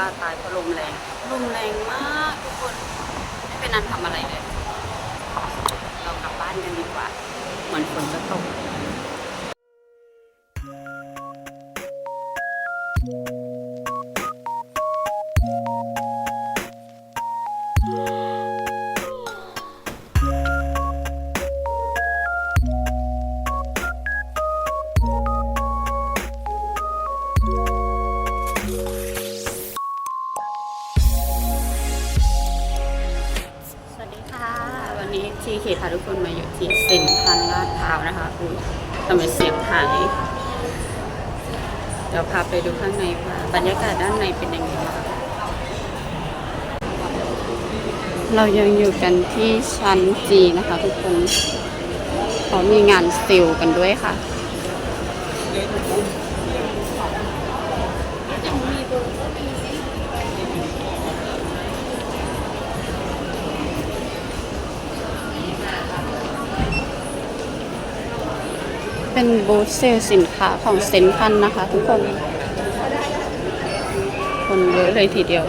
บ้าตายเพราะลมแรงลมแรงมากทุกคน ไม่เป็นนันทำอะไรเลย เดี๋ยวพาไปดูข้างในว่าบรรยากาศด้านในเป็นยังไงบ้างเรายังอยู่กันที่ชั้นจีนะคะทุกคนเขามีงานซิลกันด้วยค่ะ เป็นบูธเซลสินค้าของเซนทันนะคะทุกคน คนเยอะเลยทีเดียว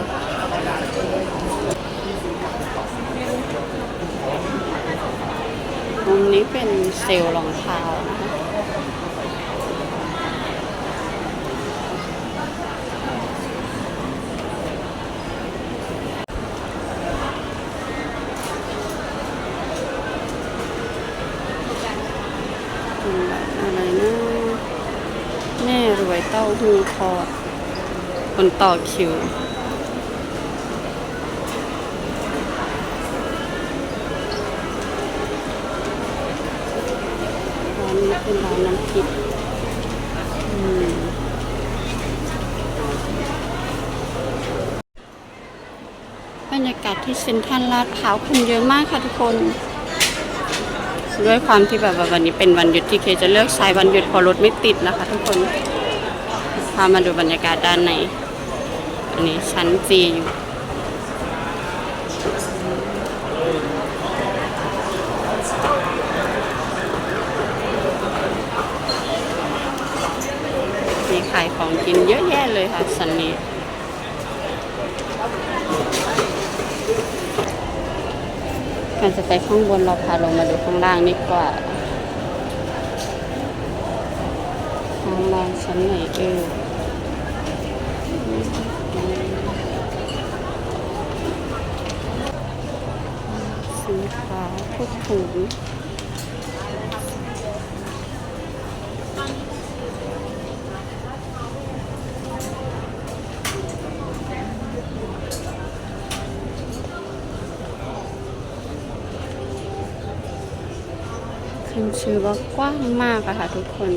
ตรงนี้เป็นเซลล์รองเท้านะคะเป็นแบบอะไรนะ แม่รวยเต้า หู้ทอดคนต่อคิว ร้านนี้เป็นร้านน้ำพริกบรรยากาศที่เซ็นทรัลลาดพร้าวคนเยอะมากค่ะทุกคน ด้วยความที่แบบว่าวันนี้เป็นวันหยุดที่เคจะเลือกใช้วันหยุดเพอรถไม่ติดนะคะทุกคนามาดูบรรยากาศด้านในอันนี้ชั้นจีอยู่มีขายของกินเยอะแยะเลยค่ะสันนี้การจะไปข้างบนเราพาลงมาดูข้างล่างดีกว่าข้างล่างชั้นไหนเออสิ นค้าพวกถุงขึ้นชื่อว่ากว้างมากอะค่ะทุกคน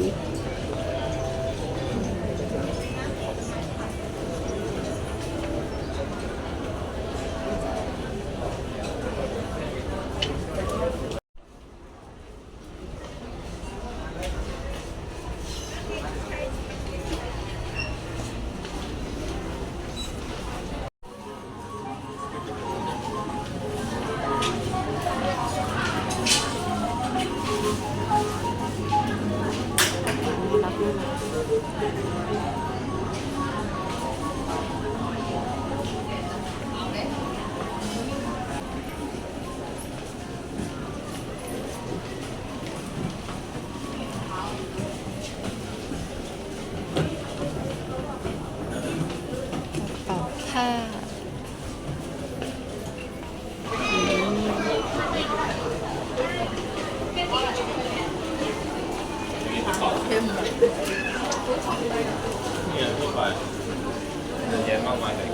กระเข้มเนี่ยทั่วไปเยอะแยะมากมายเลย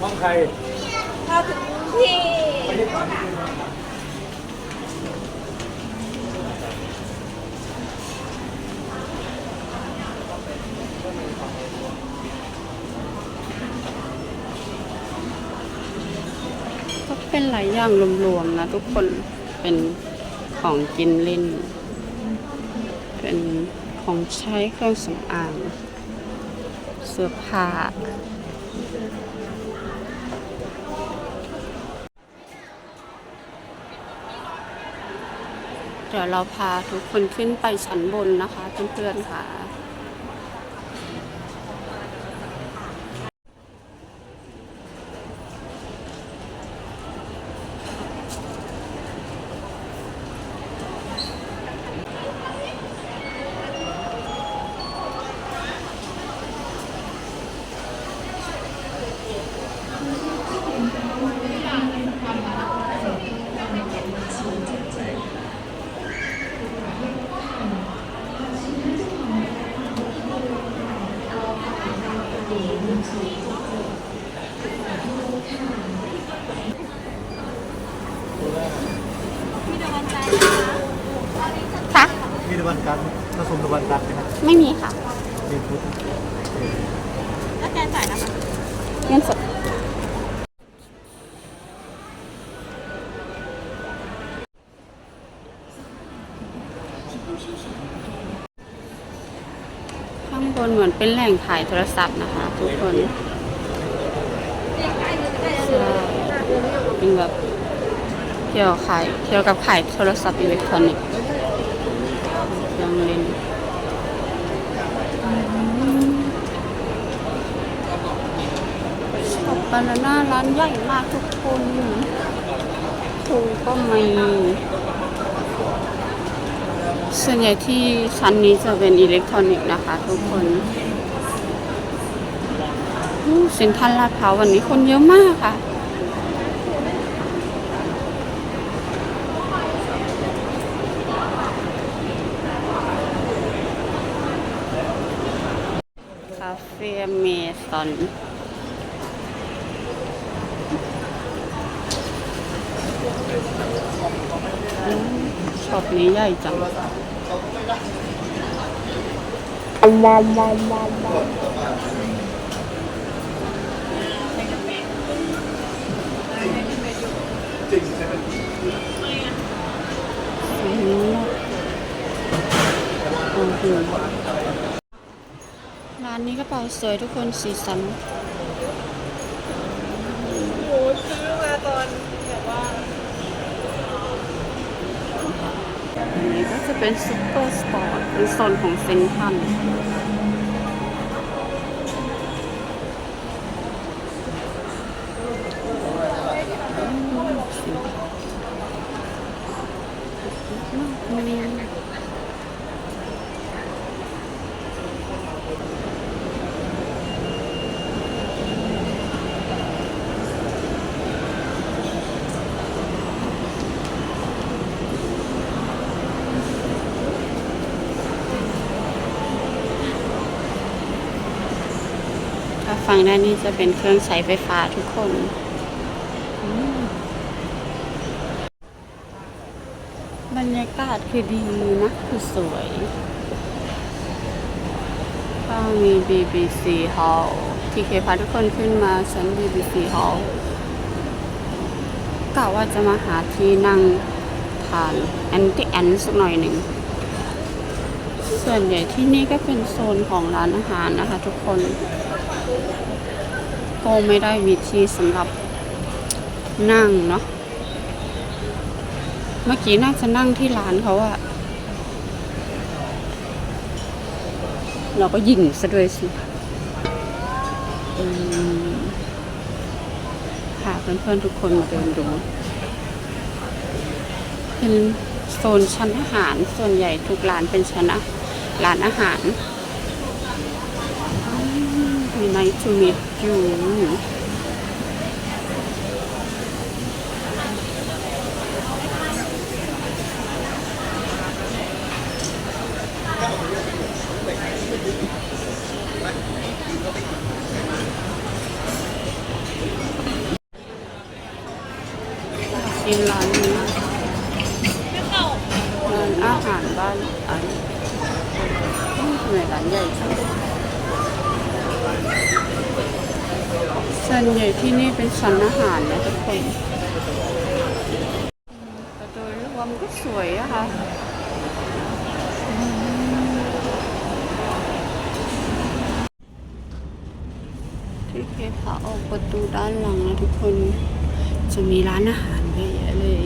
ห้องใครถ้าถึงที่ หลายอย่างรวมๆนะทุกคนเป็นของกินเล่น เป็นของใช้เครื่องสำอางเสื้อผ้าเดี๋ยวเราพาทุกคนขึ้นไปชั้นบนนะคะเพื่อนๆค่ะ มีตะวันกันผสมตะวันกันไหมครับไม่มีค่ะมีพุทธแล้วแกจ่ายนะคะเงินสดข้างบนเหมือนเป็นแหล่งขายโทรศัพท์นะคะทุกคนใช่เป็นแบบเกี่ยวขายเกี่ยวกับขายโทรศัพท์อิเล็กทรอนิกส์ เครื่องเล่นช็อปบานาน่าร้านใหญ่มากทุกคนถูกก็มีส่วนใหญ่ที่ชั้นนี้จะเป็นอิเล็กทรอนิกส์นะคะทุกคนเซ็นทรัลลาดพร้าววันนี้คนเยอะมากค่ะ คาเฟ่ เมซอนอืมช็อปนี้ใหญ่จังอืมโอ้โหานนี้กระเป๋าสวยทุกคนสีสันโหซื้อมาตอนแบบว่าอันนี้ก็จะเป็นซุปเปอร์สปอร์ตเป็นโซนของเซ็นทรัลมี ถ้าฟังด้านนี้จะเป็นเครื่องใช้ไฟฟ้าทุกคนบรรยากาศคือดีนะคือสวยก็มี BBC Hall ที่เคพาทุกคนขึ้นมาชั้น BBC Hall กะว่าจะมาหาที่นั่งทานแอนตี้แอนสักหน่อยหนึ่ง ส่วนใหญ่ที่นี่ก็เป็นโซนของร้านอาหารนะคะทุกคน ก็ไม่ได้มีที่สำหรับนั่งเนาะเมื่อกี้น่าจะนั่งที่ร้านเขาอะเราก็ยิงซะด้วยสิอืมพาเพื่อนๆทุกคนมาเดินดู เป็นโซนชั้นอาหาร ส่วนใหญ่ทุกร้านเป็นชั้นอาร้านอาหาร We nice to meet you กินร้านนี้ร้านอาหารบ้านอันอืมทำไมร้านใหญ่จังส่ วนใหญ่ที่นี่เป็นสันอาหารนะทุกคนแต่โดยรวมก็สวยอะค่ะที่เคพาออกประตูด้านหลังนะทุกคน จะมีร้านอาหารเยอะแยะเลย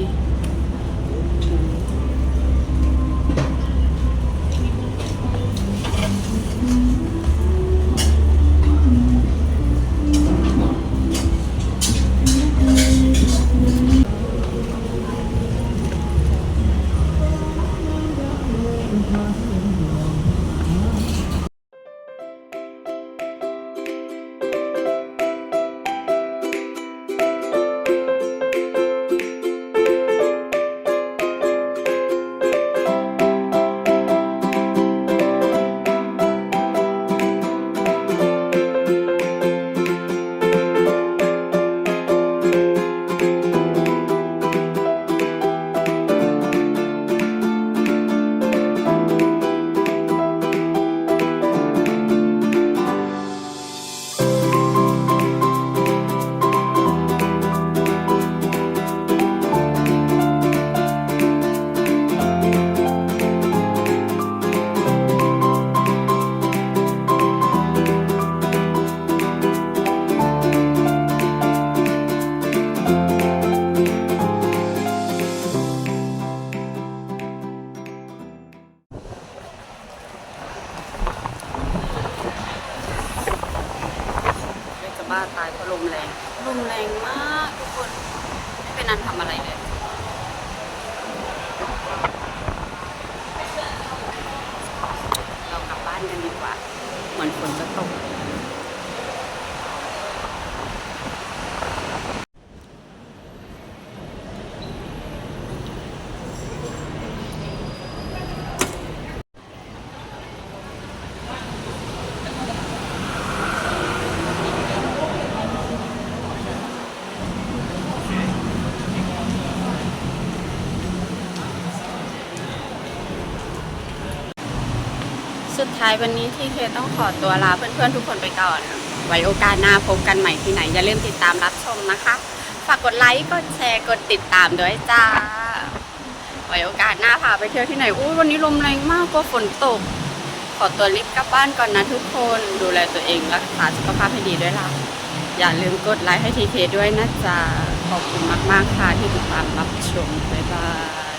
เป็นอันทำอะไรเลย เรากลับบ้านกันดีกว่า เหมือนฝนจะตก สุดท้ายวันนี้ที่เคต้องขอตัวลาเพื่อนๆทุกคนไปก่อน ไว้โอกาสหน้าพบกันใหม่ที่ไหน อย่าลืมติดตามรับชมนะคะ ฝากกดไลค์ กดแชร์ กดติดตามด้วยจ้า ไว้โอกาสหน้าพาไปเที่ยวที่ไหน อุ้ยวันนี้ลมแรงมากกว่าฝนตก ขอตัวรีบกลับบ้านก่อนนะทุกคน ดูแลตัวเองรักษาสุขภาพให้ดีด้วยล่ะ อย่าลืมกดไลค์ให้ทีเคด้วยนะจ๊ะ ขอบคุณมากๆค่ะที่ติดตามรับชม บ๊ายบาย